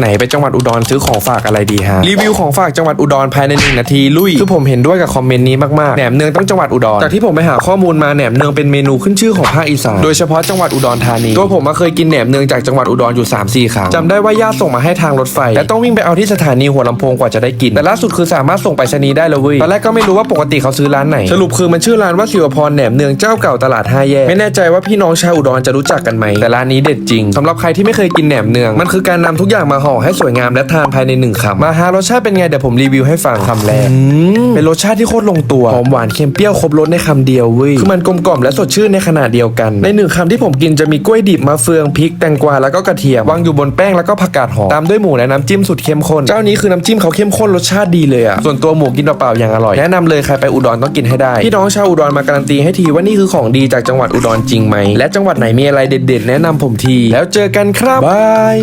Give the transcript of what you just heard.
ไหนไปจังหวัดอุดรซื้อของฝากอะไรดีฮะรีวิวของฝากจังหวัดอุดรภายในหนึ่งนาทีลุยคือผมเห็นด้วยกับคอมเมนต์นี้มากๆแหนมเนืองต้องจังหวัดอุดรจากที่ผมไปหาข้อมูลมาแหนมเนืองเป็นเมนูขึ้นชื่อของภาคอีสานโดยเฉพาะจังหวัดอุดรธานีตัวผมมาเคยกินแหนมเนืองจากจังหวัดอุดรอยู่3 4ครั้งจำได้ว่าญาติส่งมาให้ทางรถไฟและต้องวิ่งไปเอาที่สถานีหัวลำโพงกว่าจะได้กิน แต่ล่าสุดคือสามารถส่งไปรษณีย์ได้แล้วเว้ยตอนแรกก็ไม่รู้ว่าปกติเขาซื้อร้านไหน สรุปคือมันชื่อร้านว่าศิวพรแหนมเนืองเจ้าเก่าตลาดห้าแยกไม่แน่ใจว่าพี่น้องชาวอุดรจะรู้จักกันไหมแต่ร้านนี้เด็ดจริงสำหรับใครที่ไม่เคยกินแหนมเนืองมันคือการนำทุกอย่างมาห่อให้สวยงามและทานภายในหนึ่งคำมาฮะรสชาติเป็นไงเดี๋ยวผมรีวิวให้ฟังคำแรกเป็นรสชาติที่โคตรลงตัวหอมหวานเค็มเปรี้ยวครบรสในคำเดียวเว้ยคือมันกลมกล่อมและสดชื่นในขนาดเดียวกัน ในหนึ่งคำที่ผมกินจะมีกล้วยดิบมะเฟืองพริกแตงกวาแล้วก็กระเทียมวางอยู่บนแป้งแล้วก็ผักกาดหอมตามด้วยหมูและน้ำจิ้มสุดเข้มข้นเจ้านี้คือน้ำจิ้มเขาเข้มข้นรสชาติดีเลยอะส่วนตัวหมูกินเปล่าๆอย่างอร่อยแนะนำเลยใครไปอุดรต้องกินให้ได้พี่น้องชาวอุดรมาการันตีให้ทีว่านี่คือของดีจากจังหวัดอุดรจริงไหมและจังหวัดไหนมีอะไรเด็ดๆ แนะนำผมที แล้วเจอกันครับบาย